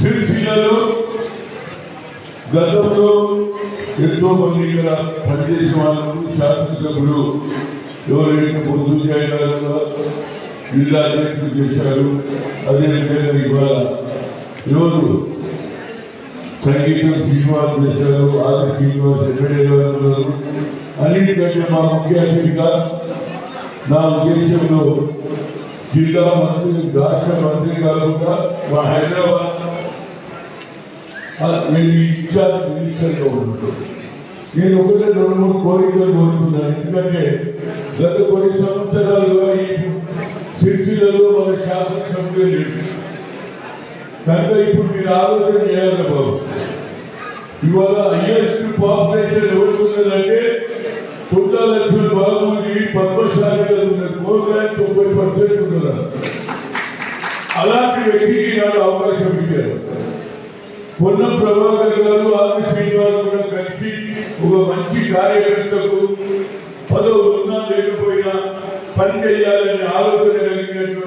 సిరిసిల్లలో గతంలో ఎంతో మంది ఇక్కడ పనిచేసిన వాళ్ళకు శాసనసభ్యులు ఎవరైతే పొద్దున్న జిల్లా అధ్యక్షులు చేశారు. అదేవిధంగా ఇవాళ ఎవరు సంగీతం శ్రీనివాస్ చేశారు ఆది శ్రీనివాస్ ఎమ్మెల్యే గారు అన్నిటికంటే మా ముఖ్య అతిథిగా నా ఉద్దేశంలో జిల్లా మంత్రి రాష్ట్ర మంత్రి కాకుండా మా హైదరాబాద్ నేను ఇన్ఛార్జ్ మినిస్టర్గా ఉంటున్నాను నేను ఒకటే రెండు మూడు కోరికలు కోరుకున్నాను ఎందుకంటే గత కొన్ని సంవత్సరాలుగా ఈ చర్చిలలో మన శాసనసభ్యులు లేడు కనుక ఇప్పుడు మీరు ఆలోచన చేయాలి బాబు. ఇవాళ హైయెస్ట్ పాపులేషన్ ఎవరుందంటే కొండ లక్ష్మణ్ బాగుంది పద్మశాలిగా ఉన్నది కోరుగానే తొంభై పర్సెంట్ ఉన్నారు అలాంటి వ్యక్తికి నాకు అవకాశం ఇచ్చారు. పొన్నం ప్రభాకర్ గారు ఆర్మి శ్రీనివాస్ కూడా కలిసి ఒక మంచి కార్యకర్తకు పదవి ఉన్నా లేకపోయినా పని చేయాలనే ఆలోచన కలిగినటువంటి